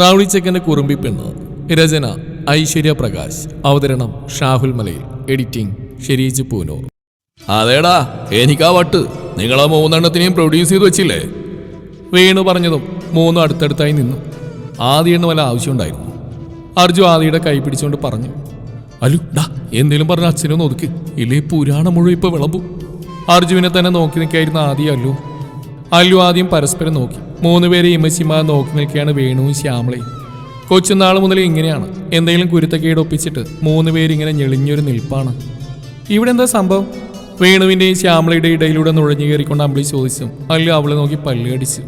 റൗളി ചെക്കന്റെ കുറുമ്പി പെണ്ണ്. രചന ഐശ്വര്യ പ്രകാശ്. അവതരണം ഷാഹുൽ മലയിൽ. എഡിറ്റിംഗ് ഷെരീജ് പൂനൂർ. അതേടാ എനിക്കാ വട്ട്. നിങ്ങളാ മൂന്നെണ്ണത്തിനെയും പ്രൊഡ്യൂസ് ചെയ്ത് വെച്ചില്ലേ? വേണു പറഞ്ഞതും മൂന്നും അടുത്തടുത്തായി നിന്നു. ആദ്യം വല്ല ആവശ്യമുണ്ടായിരുന്നു അർജു ആദിയുടെ കൈ പിടിച്ചുകൊണ്ട് പറഞ്ഞു. അലു ഡാ എന്തേലും പറഞ്ഞ അച്ഛനൊന്ന് ഒതുക്ക്. ഇല്ലേ പുരാണം മുഴുവൻ ഇപ്പൊ വിളമ്പു. അർജുവിനെ തന്നെ നോക്കി നിൽക്കായിരുന്നു ആദ്യം അല്ലു. അല്ലു ആദ്യം പരസ്പരം നോക്കി. മൂന്നുപേരെ ഇമ്മച്ചിമാർ നോക്കി നിൽക്കുകയാണ് വേണുവും ശ്യാമളയും. കൊച്ചുനാൾ മുതൽ ഇങ്ങനെയാണ്. എന്തെങ്കിലും കുരുത്തക്കേട് ഒപ്പിച്ചിട്ട് മൂന്ന് പേരിങ്ങനെ ഞെളിഞ്ഞൊരു നിൽപ്പാണ്. ഇവിടെ എന്താ സംഭവം? വേണുവിന്റെയും ശ്യാമളയുടെ ഇടയിലൂടെ നുഴഞ്ഞു കയറിക്കൊണ്ട് അമ്പിളി ചോദിച്ചു. അല്ല അവളെ നോക്കി പല്ല് കടിച്ചു.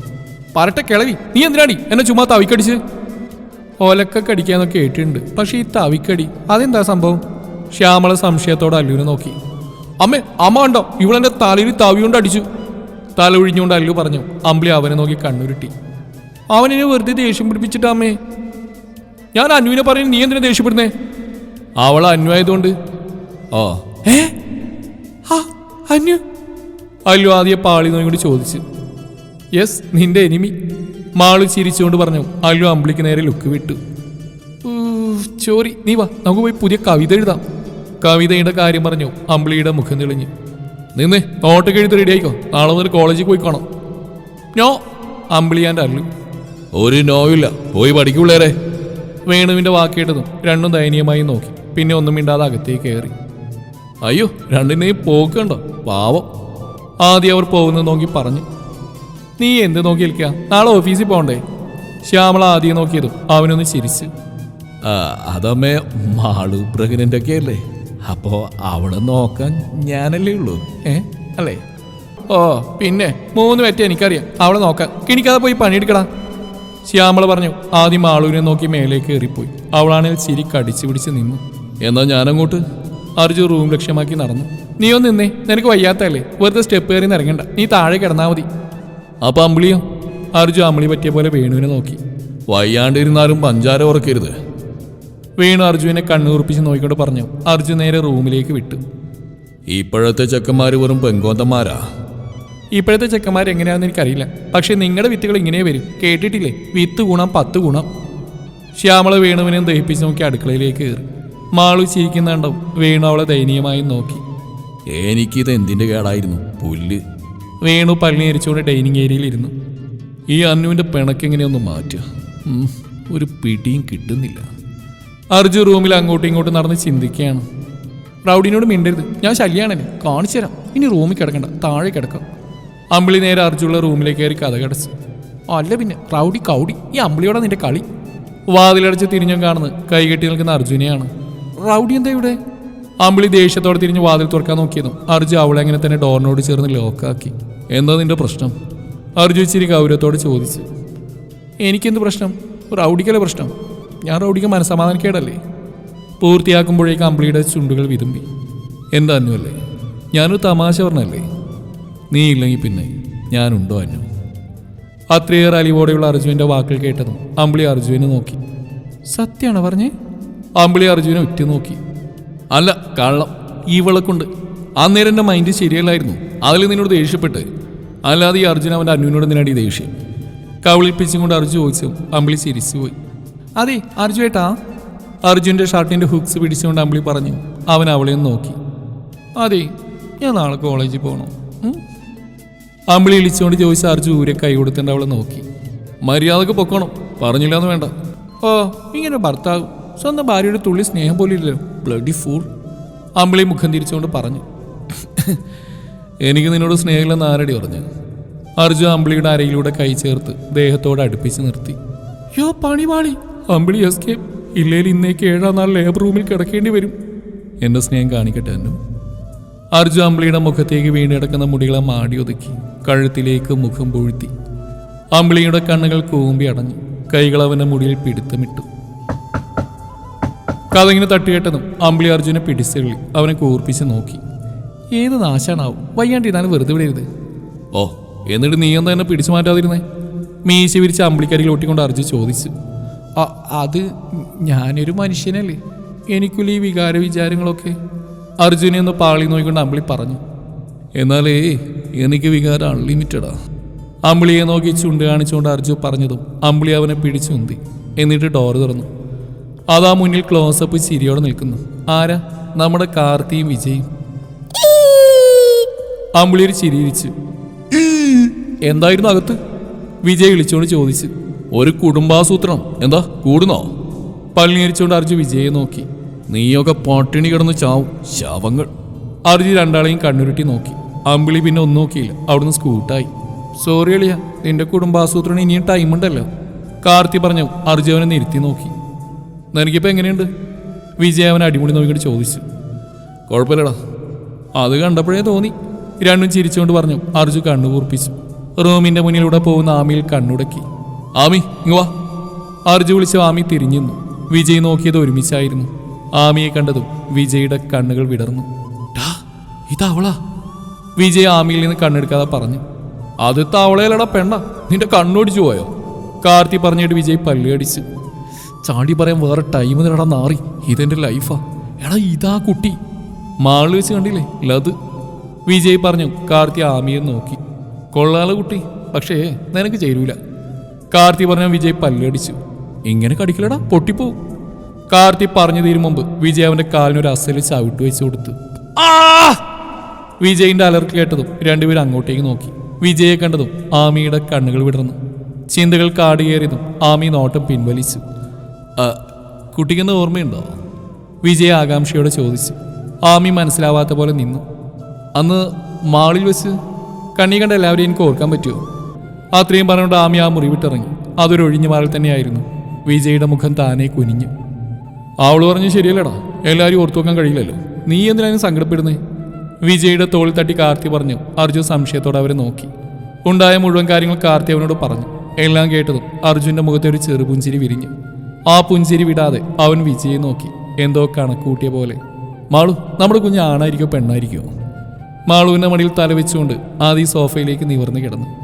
പറട്ടെ കിളവി നീ എന്തിനാടി എന്നെ ചുമ്മാ തവിക്കടിച്ച്? ഓലക്ക കടിക്കാന്നൊക്കെ കേട്ടിട്ടുണ്ട് പക്ഷെ ഈ തവിക്കടി അതെന്താ സംഭവം? ശ്യാമള സംശയത്തോടെ അല്ലൂര് നോക്കി. അമ്മേ അമ്മ ഉണ്ടോ ഇവളെന്റെ തലയിൽ തവി കൊണ്ട് അടിച്ചു. തല ഒഴിഞ്ഞുകൊണ്ട് അല്ലു പറഞ്ഞു അമ്പിളി അവനെ നോക്കി കണ്ണുരുട്ടി. അവനെ വെറുതെ ദേഷ്യം പിടിപ്പിച്ചിട്ടാമേ ഞാൻ അന്വിനെ പറയുന്നത് നീ എന്തിനാ ദേഷ്യപ്പെടുന്നേ? അവൾ അന്വായതുകൊണ്ട് ഓ ഏ? ആ അന്വ അല്ലു ആദ്യ പാളി നോക്കി ചോദിച്ചു. യെസ് നിന്റെ എനിമി. മാളു ചിരിച്ചുകൊണ്ട് പറഞ്ഞു അല്ലു അമ്പിളിക്ക് നേരെ ലുക്ക് വിട്ടു. ചോറി നീ വാ നമുക്ക് പോയി പുതിയ കവിത എഴുതാം. കവിതയുടെ കാര്യം പറഞ്ഞു അമ്പിളിയുടെ മുഖം തെളിഞ്ഞു. നിന്നേ നോട്ടൊക്കെ എഴുതി റെഡി ആയിക്കോ. നാളെ മുതൽ കോളേജിൽ പോയി കാണാം. നോ അമ്പിളിയാന്റെ അല്ലു ഒരു നോയില്ല പോയി പഠിക്കൂളേരെ വേണുവിന്റെ വാക്കേട്ടതും രണ്ടും ദയനീയമായി നോക്കി. പിന്നെ ഒന്നും മിണ്ടാതെ അകത്തേക്ക് കയറി. അയ്യോ രണ്ടിനെയും പോക്കുണ്ടോ പാവം. ആദ്യം അവർ പോകുന്നത് നോക്കി പറഞ്ഞു. നീ എന്ത് നോക്കി നിൽക്കുക നാളെ ഓഫീസിൽ പോകണ്ടേ? ശ്യാമള ആദ്യം നോക്കിയതും അവനൊന്ന് ചിരിച്ച്. അതമ്മേ മാളു പ്രഗ്നന്റ് ഒക്കെ അല്ലേ അപ്പോ അവളെ നോക്കാൻ ഞാനല്ലേ ഉള്ളൂ. ഏ? അല്ലേ? ഓ പിന്നെ മൂന്ന് പറ്റി എനിക്കറിയാം. അവളെ നോക്കാം കിണിക്കാതെ പോയി പണിയെടുക്കടാ. ശ്യാമള പറഞ്ഞു ആദ്യം ആളൂരിനെ നോക്കി മേലേക്ക് കയറിപ്പോയി. അവളാണെങ്കിൽ ചിരി കടിച്ചു പിടിച്ച് നിന്നു. എന്നാ ഞാനങ്ങോട്ട്? അർജു റൂം ലക്ഷ്യമാക്കി നടന്നു. നീ ഒന്ന് നിന്നേ. നിനക്ക് വയ്യാത്തല്ലേ വെറുതെ സ്റ്റെപ്പ് കയറി ഇറങ്ങണ്ട നീ താഴെ കിടന്നാ മതി. അപ്പൊ അമ്പിളിയോ? അർജു അമ്പിളി പറ്റിയ പോലെ വേണുവിനെ നോക്കി. വയ്യാണ്ടിരുന്നാലും പഞ്ചാര ഉറക്കരുത്. വേണു അർജുനെ കണ്ണുറുപ്പിച്ച് നോക്കിക്കൊണ്ട് പറഞ്ഞു അർജുൻ നേരെ റൂമിലേക്ക് വിട്ടു. ഇപ്പോഴത്തെ ചെക്കന്മാര് വെറും പെങ്കോന്തന്മാരാ ഇപ്പോഴത്തെ ചെക്കന്മാർ എങ്ങനെയാണെന്ന് എനിക്കറിയില്ല. പക്ഷേ നിങ്ങളുടെ വിത്തുകൾ ഇങ്ങനെ വരും. കേട്ടിട്ടില്ലേ? വിത്ത് ഗുണം പത്ത് ഗുണം. ശ്യാമള വേണുവിനെ ദഹിപ്പിച്ച് നോക്കി അടുക്കളയിലേക്ക് കയറി. മാളു ചിരിക്കുന്നുണ്ടാവും. വേണു അവളെ ദയനീയമായി നോക്കി. എനിക്കിത് എന്തിന്റെ കേടായിരുന്നു? പുല്ല്. വേണു പള്ളി അരിച്ചുകൊണ്ട് ഡൈനിങ് ഏരിയയിൽ ഇരുന്നു. ഈ അന്നുവിന്റെ പിണക്കെങ്ങനെയൊന്ന് മാറ്റുക? ഒരു പിടിയും കിട്ടുന്നില്ല. അർജു റൂമിൽ അങ്ങോട്ടും ഇങ്ങോട്ടും നടന്ന് ചിന്തിക്കുകയാണ്. റൗഡിനോട് മിണ്ടരുത്. ഞാൻ ശല്യാണല്ലേ? കാണിച്ചു തരാം. ഇനി റൂമിൽ കിടക്കണ്ട. താഴെ കിടക്കാം. അമ്പിളി നേരെ അർജുള്ള റൂമിലേക്ക് കയറി കഥ കടച്ചു. അല്ല പിന്നെ റൗഡി കൗഡി ഈ അമ്പിളിയോടെ നിന്റെ കളി? വാതിലടച്ച് തിരിഞ്ഞും കാണുന്നത് കൈകെട്ടി നിൽക്കുന്ന അർജുനെയാണ്. റൗഡി എന്താ ഇവിടെ? അമ്പിളി ദേഷ്യത്തോടെ തിരിഞ്ഞ് വാതിൽ തുറക്കാൻ നോക്കിയതും അർജു അവളെ അങ്ങനെ തന്നെ ഡോറിനോട് ചേർന്ന് ലോക്കാക്കി എന്താ നിന്റെ പ്രശ്നം? അർജു ഇച്ചിരി ഗൗരവത്തോട് ചോദിച്ചു. എനിക്കെന്ത് പ്രശ്നം? റൗഡിക്കല്ലേ പ്രശ്നം? ഞാൻ റൗഡിക്ക് മനസ്സമാധാനക്കേടല്ലേ? പൂർത്തിയാക്കുമ്പോഴേക്ക് അമ്പിളിയുടെ ചുണ്ടുകൾ വിതുമ്പി. എന്താ അന്നുവല്ലേ ഞാനൊരു തമാശ പറഞ്ഞല്ലേ? നീ ഇല്ലെങ്കിൽ പിന്നെ ഞാനുണ്ടോ അന്നു? അത്രയേറെ അലിവോടെയുള്ള അർജുവിന്റെ വാക്കുകൾ കേട്ടതും അമ്പിളി അർജുവിനെ നോക്കി. സത്യമാണോ പറഞ്ഞേ? അമ്പിളി അർജുവിനെ ഉറ്റു നോക്കി. അല്ല കള്ളം. ഇവളെ കൊണ്ട് അന്നേരം എന്റെ മൈൻഡ് ശരിയല്ലായിരുന്നു. അതിൽ നിന്നോട് ദേഷ്യപ്പെട്ട്. അല്ലാതെ ഈ അർജുൻ അവന്റെ അന്നുവിനോട് നിന്നടി ദേഷ്യം? കവിളിപ്പിച്ചും കൊണ്ട് അർജു ചോദിച്ചു. അമ്പിളി ചിരിച്ചു പോയി അതെ അർജു ഏട്ടാ. അർജുന്റെ ഷർട്ടിന്റെ ഹുക്സ് പിടിച്ചുകൊണ്ട് അമ്പിളി പറഞ്ഞു അവൻ അവളെ നോക്കി. അതെ ഞാൻ നാളെ കോളേജിൽ പോകണം അമ്പിളി ഇളിച്ചുകൊണ്ട് ചോദിച്ച അർജു ഊരെ കൈ കൊടുത്തിട്ട് അവളെ നോക്കി. മര്യാദയ്ക്ക് പൊക്കണം പറഞ്ഞില്ലാന്ന് വേണ്ട. ഓ ഇങ്ങനെ ഭർത്താവ് സ്വന്തം ഭാര്യയുടെ തുള്ളി സ്നേഹം പോലും ഇല്ലല്ലോ. ബ്ലഡി ഫൂൾ അമ്പിളി മുഖം തിരിച്ചുകൊണ്ട് പറഞ്ഞു. എനിക്ക് നിന്നോട് സ്നേഹമില്ലെന്ന് ആരടി പറഞ്ഞു? അർജു അമ്പിളിയുടെ അരയിലൂടെ കൈ ചേർത്ത് ദേഹത്തോട് അടുപ്പിച്ച് നിർത്തി. യോ പണിവാളി അമ്പിളി എസ്കേപ്പ് ഇല്ലേൽ ഇന്നേക്ക് ഏഴാം നാൾ ലേബർ റൂമിൽ കിടക്കേണ്ടി വരും. എന്റെ സ്നേഹം കാണിക്കട്ടെ എന്നും അർജു അമ്പിളിയുടെ മുഖത്തേക്ക് വീണിടക്കുന്ന മുടികളെ മാടി ഒതുക്കി കഴുത്തിലേക്ക് മുഖം പൊഴുത്തി. അമ്പിളിയുടെ കണ്ണുകൾ കൂമ്പി അടഞ്ഞു കൈകൾ അവന്റെ മുടിയിൽ പിടുത്തമിട്ടു. കഥങ്ങിന് തട്ടുകേട്ടതും അമ്പിളി അർജുനെ പിടിച്ചെള്ളി അവനെ കൂർപ്പിച്ച് നോക്കി. ഏത് നാശാണാവും? വയ്യാണ്ടിരുന്നാലും വെറുതെ വിടരുത്. ഓ എന്നിട്ട് നീ എന്താ എന്നെ പിടിച്ചു മാറ്റാതിരുന്നേ? മീശ വിരിച്ച് അമ്പിളിക്കരികിൽ ഒട്ടിക്കൊണ്ട് അർജു ചോദിച്ചു. "അ- അത് ഞാനൊരു മനുഷ്യനല്ലേ? എനിക്കുള്ള ഈ വികാര വിചാരങ്ങളൊക്കെ. അർജുനെ ഒന്ന് പാളി നോക്കിക്കൊണ്ട് അമ്പിളി പറഞ്ഞു എന്നാലേ എനിക്ക് വികാരം അൺലിമിറ്റഡാ അമ്പിളിയെ നോക്കി ചുണ്ട് കാണിച്ചുകൊണ്ട് അർജു പറഞ്ഞതും അമ്പിളി അവനെ പിടിച്ചുന്തി എന്നിട്ട് ഡോർ തുറന്നു. അതാ മുന്നിൽ ക്ലോസപ്പ് ചിരിയോടെ നിൽക്കുന്നു. ആരാ? നമ്മുടെ കാർത്തിയും വിജയും. അമ്പിളി ഒരു ചിരിയിരിച്ചു എന്തായിരുന്നു അകത്ത്? വിജയ് വിളിച്ചുകൊണ്ട് ചോദിച്ചു. ഒരു കുടുംബാസൂത്രണം. എന്താ? കൂടുന്നോ? പള്ളിയരിച്ചുകൊണ്ട് അർജു വിജയെ നോക്കി. നീയൊക്കെ പട്ടിണി കിടന്ന് ചാവും. ശവങ്ങൾ. അർജി രണ്ടാളെയും കണ്ണുരുട്ടി നോക്കി. അമ്പിളി പിന്നെ ഒന്നും നോക്കിയില്ല. അവിടുന്ന് സ്കൂട്ടായി. സോറി അളിയ നിന്റെ കുടുംബാസൂത്രണം ഇനിയും ടൈം ഉണ്ടല്ലോ. കാർത്തി പറഞ്ഞു. അർജു അവനെ നിരുത്തി നോക്കി. നിനക്കിപ്പോൾ എങ്ങനെയുണ്ട്? വിജയ് അവനെ അടിമുടി നോക്കിയിട്ട് ചോദിച്ചു. കുഴപ്പമില്ലടാ. അത് കണ്ടപ്പോഴേ തോന്നി. രണ്ടും ചിരിച്ചുകൊണ്ട് പറഞ്ഞു. അർജു കണ്ണു കൂർപ്പിച്ചു റൂമിന്റെ മുന്നിലൂടെ പോകുന്ന ആമിയിൽ കണ്ണുടക്കി. ആമി ഇങ്ങ് വാ. അർജു വിളിച്ച ആമി തിരിഞ്ഞിരുന്നു. വിജയ് നോക്കിയത് ഒരുമിച്ചായിരുന്നു. ആമിയെ കണ്ടതും വിജയുടെ കണ്ണുകൾ വിടർന്നു. "ടാ, ഇതവളാ വിജയ് ആമിയിൽ നിന്ന് കണ്ണെടുക്കാതെ പറഞ്ഞു. അത് തവളയിലടാ പെണ്ണ നിന്റെ കണ്ണോടിച്ചു പോയോ? കാർത്തി പറഞ്ഞിട്ട് വിജയ് പല്ലുകടിച്ചു. ചാണ്ടി പറയാൻ വേറെ ടൈം നേടാ നാറി ഇതെന്റെ ലൈഫാ എടാ ഇതാ കുട്ടി. മാളിൽ വെച്ച് കണ്ടില്ലേ ലത്? വിജയ് പറഞ്ഞു കാർത്തി ആമിയെ നോക്കി. കൊള്ളാല കുട്ടി പക്ഷേ നിനക്ക് ചേരൂല. കാർത്തി പറഞ്ഞ വിജയ് പല്ലടിച്ചു. ഇങ്ങനെ കടിക്കലടാ പൊട്ടിപ്പോവും കാർത്തി പറഞ്ഞു തീരും മുമ്പ് വിജയ് അവന്റെ കാലിനൊരു അസൽ ചവിട്ട് വെച്ചു കൊടുത്തു. ആ! വിജയിന്റെ അലർട്ട് കേട്ടതും രണ്ടുപേരും അങ്ങോട്ടേക്ക് നോക്കി. വിജയെ കണ്ടതും ആമിയുടെ കണ്ണുകൾ വിടർന്നു. ചിന്തകൾ കാടുകയറിയതും ആമി നോട്ടം പിൻവലിച്ചു. "ആ, കുട്ടിക്കെന്ന് ഓർമ്മയുണ്ടോ? വിജയ് ആകാംക്ഷയോടെ ചോദിച്ചു. ആമി മനസ്സിലാവാത്ത പോലെ നിന്നു. അന്ന് മാളിൽ വെച്ച് കണ്ണി കണ്ട എല്ലാവരെയും എനിക്ക് ഓർക്കാൻ പറ്റുമോ അത്രയും പറഞ്ഞുകൊണ്ട് ആമി ആ മുറി വിട്ടിറങ്ങി. അതൊരു ഒഴിഞ്ഞു മാറൽ തന്നെയായിരുന്നു. വിജയുടെ മുഖം താനെ കുനിഞ്ഞു. അവൾ പറഞ്ഞു ശരിയല്ലടാ എല്ലാവരും ഓർത്തു വെക്കാൻ കഴിയില്ലല്ലോ. നീ എന്തിനാണ് സങ്കടപ്പെടുന്നേ? വിജയുടെ തോളിൽ തട്ടി കാർത്തി പറഞ്ഞു. അർജുൻ സംശയത്തോടെ അവരെ നോക്കി. ഉണ്ടായ മുഴുവൻ കാര്യങ്ങൾ കാർത്തി അവനോട് പറഞ്ഞു. എല്ലാം കേട്ടതും അർജുന്റെ മുഖത്തെ ഒരു ചെറുപുഞ്ചിരി വിരിഞ്ഞു. ആ പുഞ്ചിരി വിടാതെ അവൻ വിജയെ നോക്കി. എന്തോ കണക്കൂട്ടിയ പോലെ. മാളു നമ്മുടെ കുഞ്ഞ് ആണായിരിക്കോ പെണ്ണായിരിക്കോ? മാളുവിന്റെ മടിയിൽ തലവെച്ചുകൊണ്ട് ആദ്യ സോഫയിലേക്ക് നിവർന്നു കിടന്നു.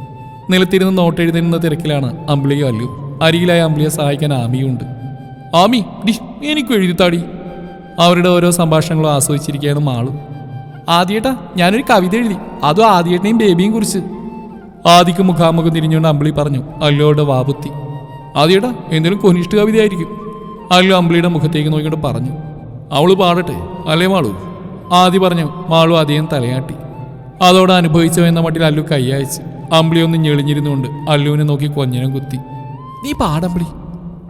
നിലത്തിരുന്ന് നോട്ടെഴുതുന്ന തിരക്കിലാണ് അമ്പിളിയും അല്ലു അരിയിലായി അമ്പിളിയെ സഹായിക്കാൻ ആമിയുണ്ട്. ആമി ഡി എനിക്കും എഴുതിത്താടി. അവരുടെ ഓരോ സംഭാഷണങ്ങളും ആസ്വദിച്ചിരിക്കുകയാണ് മാളു. ആദ്യേട്ടാ ഞാനൊരു കവിത എഴുതി. അതും ആദ്യേട്ടനെയും ബേബിയും കുറിച്ച്. ആദിക്ക് മുഖാമുഖം തിരിഞ്ഞുകൊണ്ട് അമ്പിളി പറഞ്ഞു അല്ലോയുടെ വാപുത്തി ആദ്യേട്ടാ എന്തെങ്കിലും കൊനിഷ്ഠ കവിതയായിരിക്കും. അല്ലു അമ്പിളിയുടെ മുഖത്തേക്ക് നോക്കിയിട്ട് പറഞ്ഞു അവൾ പാടട്ടെ അല്ലേ മാളു? ആദി പറഞ്ഞു മാളു അധികം തലയാട്ടി. അതോടെ അനുഭവിച്ചോ എന്ന മട്ടിൽ അല്ലു കൈയയച്ച് അമ്പിളി ഒന്ന് ഞെളിഞ്ഞിരുന്നുകൊണ്ട് അല്ലുവിനെ നോക്കി കൊഞ്ഞനം കുത്തി. നീ പാടമ്പിളി.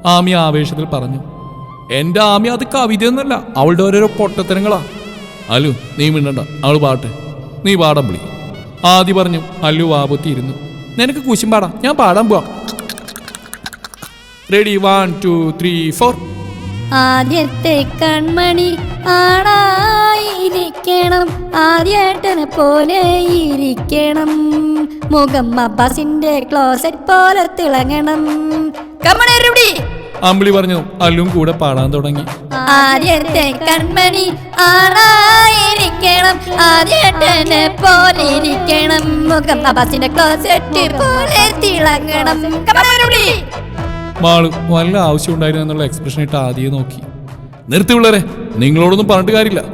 ആമി ആവേശത്തിൽ പറഞ്ഞു. എന്റെ ആമി അത് കവിതയൊന്നുമല്ല അവളുടെ ഓരോരോ പൊട്ടത്തരങ്ങളാ. അല്ലു നീ മിണ്ടണ്ട അവൾ പാട്ടെ. നീ പാടമ്പിളി. ആദി പറഞ്ഞു അല്ലു വാപത്തിയിരുന്നു നിനക്ക് കുശും പാടാം ഞാൻ പാടാൻ പോവാം. Ready one two three four ആദ്യത്തെ കൺമണി ആണായിരിക്കണം ആദ്യേട്ടനെ പോലെ ഇരിക്കണം. മുഖം അബ്ബാസിന്റെ ക്ലോസറ്റ് പോലെ തിളങ്ങണം. കമ്മണരുടി! അമ്പിളി പറഞ്ഞു അല്ലും കൂടെ പാടാൻ തുടങ്ങി. ആദ്യത്തെ കൺമണി ആണായിരിക്കണം ആദ്യത്തെ പോലെ ഇരിക്കണം. മുഖം അബ്ബാസിന്റെ ക്ലോസറ്റ് പോലെ തിളങ്ങണം. മാളു വല്ല ആവശ്യം ഉണ്ടായിരുന്നു എന്നുള്ള എക്സ്പ്രഷൻ ഇട്ട് ആദ്യം നോക്കി. നിർത്തി പിള്ളേരെ നിങ്ങളോടൊന്നും പറഞ്ഞിട്ട് കാര്യമില്ല.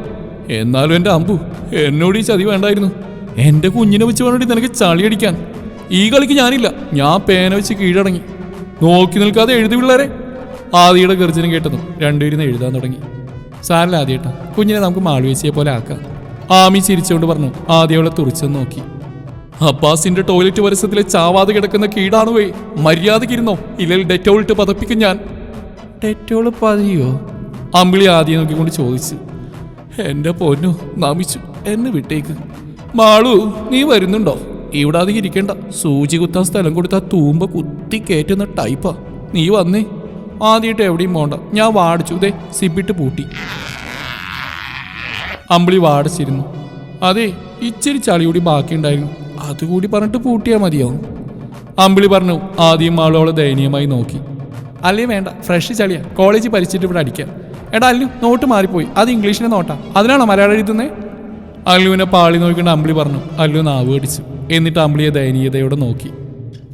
എന്നാലും എന്റെ അമ്പു എന്നോട് ഈ ചതി വേണ്ടായിരുന്നു. എന്റെ കുഞ്ഞിനെ വെച്ച് വേണ്ടി നിനക്ക് ചളിയടിക്കാൻ ഈ കളിക്ക് ഞാനില്ല. ഞാൻ പേന വെച്ച് കീഴടങ്ങി. നോക്കി നിൽക്കാതെ എഴുതി പിള്ളേരെ ആദിയുടെ ഗർജനം കേട്ടതും രണ്ടുപേരും എഴുതാൻ തുടങ്ങി. സാറല്ല ആദ്യേട്ടാ കുഞ്ഞിനെ നമുക്ക് മാളുവേച്ചിയെ പോലെ ആക്കാം. ആമി ചിരിച്ചുകൊണ്ട് പറഞ്ഞു. ആദ്യവളെ തുറിച്ചെന്ന് നോക്കി. അബ്ബാസിന്റെ ടോയ്ലറ്റ് പരിസരത്തിലെ ചാവാതെ കിടക്കുന്ന കീടാണുവേ. മര്യാദക്കിരുന്നോ ഇല്ലെങ്കിൽ ഡെറ്റോൾ ഇട്ട് പതപ്പിക്കും ഞാൻ. ഡെറ്റോൾ പതിയോ? അമ്പിളി ആദ്യം നോക്കിക്കൊണ്ട് ചോദിച്ചു എന്റെ പൊന്നു നമിച്ചു എന്നെ വിട്ടേക്ക്. മാളു നീ വരുന്നുണ്ടോ? ഇവിടെ അധികം ഇരിക്കേണ്ട സൂചി കുത്താൻ സ്ഥലം കൊടുത്താൽ തൂമ്പ കുത്തി കയറ്റുന്ന ടൈപ്പാ നീ വന്നേ. ആദ്യമായിട്ട് എവിടെയും പോണ്ട. ഞാൻ വാടിച്ചു. ദേ സിബിട്ട് പൂട്ടി. അമ്പിളി വാടിച്ചിരുന്നു. അതെ ഇച്ചിരി ചളി കൂടി ബാക്കിയുണ്ടായിരുന്നു. അതുകൂടി പറഞ്ഞിട്ട് പൂട്ടിയാൽ മതിയാവും. അമ്പിളി പറഞ്ഞു ആദ്യം ആളോളെ ദയനീയമായി നോക്കി. അല്ലേ വേണ്ട. ഫ്രഷ് ചളിയാ. കോളേജ് പരിച്ചിട്ട് ഇവിടെ അടിക്കാം. എടാ അല്ലു നോട്ട് മാറിപ്പോയി. അത് ഇംഗ്ലീഷിനെ നോട്ടാ. അതിനാണോ മലയാളം എഴുതുന്നത് അല്ലുവിനെ പാളി നോക്കിക്കൊണ്ട് അമ്പിളി പറഞ്ഞു. അല്ലു നാവ് അടിച്ചു എന്നിട്ട് അമ്പിളിയെ ദയനീയതയോടെ നോക്കി.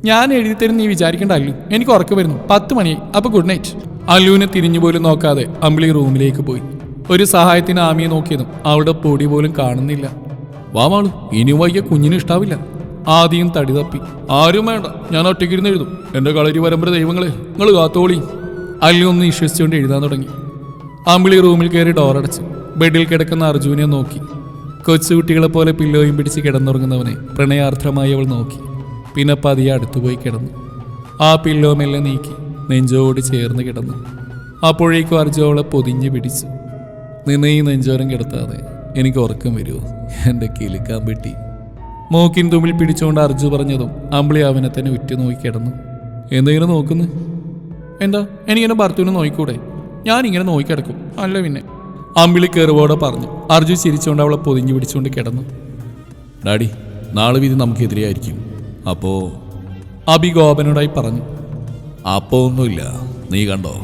ഞാൻ എഴുതി തരും നീ വിചാരിക്കേണ്ട അല്ലു. എനിക്ക് ഉറക്കം വരുന്നു. പത്ത് മണി അപ്പോൾ ഗുഡ് നൈറ്റ് അല്ലുവിനെ തിരിഞ്ഞു പോലും നോക്കാതെ അമ്പിളി റൂമിലേക്ക് പോയി. ഒരു സഹായത്തിന് ആമിയെ നോക്കിയതും അവളുടെ പൊടി പോലും കാണുന്നില്ല. വാമാളു ഇനി വൈകിയ കുഞ്ഞിന് ഇഷ്ടാവില്ല. ആദ്യം തടി തപ്പി. ആരും വേണ്ട ഞാൻ ഒറ്റയ്ക്കിരുന്ന് എഴുതും. എന്റെ കളരി പരമ്പര ദൈവങ്ങളെ നിങ്ങൾ കാത്തോളി. അല്ലി ഒന്ന് വിശ്വസിച്ചുകൊണ്ട് എഴുതാൻ തുടങ്ങി. അമ്പിളി റൂമിൽ കയറി ഡോറടച്ചു ബെഡിൽ കിടക്കുന്ന അർജുനെ നോക്കി. കൊച്ചുകുട്ടികളെ പോലെ പില്ലോയും പിടിച്ച് കിടന്നുറങ്ങുന്നവനെ പ്രണയാർദ്രമായി അവൾ നോക്കി. പിന്നെ പതിയെ അടുത്തുപോയി കിടന്നു. ആ പില്ലോ മെല്ലെ നീക്കി നെഞ്ചോട് ചേർന്ന് കിടന്നു. അപ്പോഴേക്കും അർജു അവളെ പൊതിഞ്ഞു പിടിച്ചു. നിന്നെ ഈ നെഞ്ചോരം കിടത്താതെ എനിക്ക് ഉറക്കം വരുമോ എന്റെ കിലുക്കാൻ പെട്ടി. മൂക്കിൻ തുമ്പിൽ പിടിച്ചുകൊണ്ട് അർജു പറഞ്ഞതും അമ്പിളി അവനെ തന്നെ ഉറ്റുനോക്കി കിടന്നു. എന്തെങ്കിലും നോക്കുന്നു? എന്താ? എനിക്കെന്നെ ഭർത്തുവിനെ നോക്കിക്കൂടെ? ഞാൻ ഇങ്ങനെ നോക്കിക്കിടക്കും. അല്ല പിന്നെ. അമ്പിളി കയറുവോടെ പറഞ്ഞു. അർജു ചിരിച്ചുകൊണ്ട് അവളെ പൊതിഞ്ഞു പിടിച്ചുകൊണ്ട് കിടന്നു. ഡാഡി നാളെ വിധി നമുക്കെതിരെയായിരിക്കും. അപ്പോ? അബി ഗോപനോടായി പറഞ്ഞു. അപ്പോ ഒന്നുമില്ല. നീ കണ്ടോ?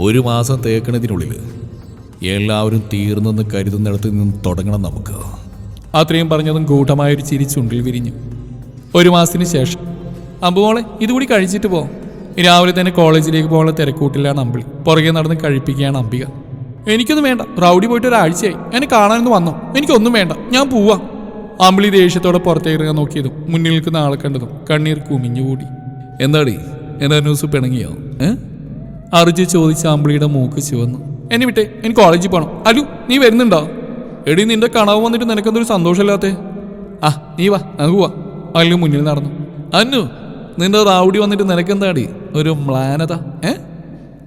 ഒരു മാസം തേക്കണതിനുള്ളിൽ എല്ലാവരും തീർന്നെന്ന് കരുതുന്നിടത്ത് നിന്ന് തുടങ്ങണം നമുക്ക്. അത്രയും പറഞ്ഞതും ഗൂഢമായൊരു ചിരി ചുണ്ടിൽ വിരിഞ്ഞു. ഒരു മാസത്തിന് ശേഷം. അമ്പുമോളെ ഇതുകൂടി കഴിച്ചിട്ട് പോ. രാവിലെ തന്നെ കോളേജിലേക്ക് പോകാനുള്ള തിരക്കൂട്ടിലാണ് അമ്പിളി പുറകെ നടന്ന് കഴിപ്പിക്കുകയാണ് അംബിക. എനിക്കൊന്നും വേണ്ട. റൗഡി പോയിട്ട് ഒരാഴ്ചയായി. എന്നെ കാണാനൊന്നും വന്നോ? എനിക്കൊന്നും വേണ്ട. ഞാൻ പോവാ. അമ്പിളി ദേഷ്യത്തോടെ പുറത്തേക്ക് ഇറങ്ങാൻ നോക്കിയതും മുന്നിൽ നിൽക്കുന്ന ആളെ കണ്ടതും കണ്ണീർ കുമിഞ്ഞുകൂടി. എന്താടി? എന്താ ന്യൂസ് പിണങ്ങിയോ? ഏ? അർജു ചോദിച്ച അമ്പിളിയുടെ മൂക്ക് ചുവന്നു. എന്നെ വിട്ടേ. എനിക്ക് കോളേജിൽ പോകണം അലു നീ വരുന്നുണ്ടോ? എടി നിന്റെ കണവ് വന്നിട്ട് നിനക്കെന്തൊരു സന്തോഷമില്ലാത്തേ? ആ നീ വാ. നമുക്ക് പോവാ. അല്ലു മുന്നിൽ നടന്നു. അന്നു നിന്റെ റൗഡി വന്നിട്ട് നിനക്കെന്താടി? ഒരു മ്ലാനത. ഏ?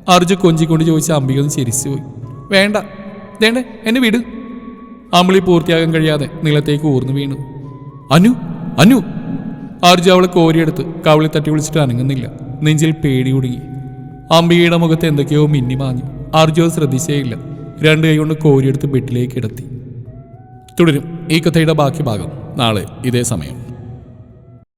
അർജു കൊഞ്ചിക്കൊണ്ട് ചോദിച്ച ചിരിച്ചു പോയി. വേണ്ട. വേണ്ടേ. എന്നെ വിട്. അമ്പിളി പൂർത്തിയാകാൻ കഴിയാതെ നിലത്തേക്ക് ഊർന്നു വീണു. അനു അനു. അർജു അവളെ കോരിയെടുത്ത് കവിളി തട്ടി വിളിച്ചിട്ട് അനങ്ങുന്നില്ല. നെഞ്ചിൽ പേടി കുടുങ്ങി അമ്പികയുടെ മുഖത്ത് എന്തൊക്കെയോ മിന്നി മാഞ്ഞു. അർജു ശ്രദ്ധിച്ചേയില്ല. രണ്ട് കൈ കൊണ്ട് കോരിയെടുത്ത് ബെഡിലേക്ക് ഇടത്തി. തുടരും. ഈ കഥയുടെ ബാക്കി ഭാഗം. നാളെ ഇതേ സമയം.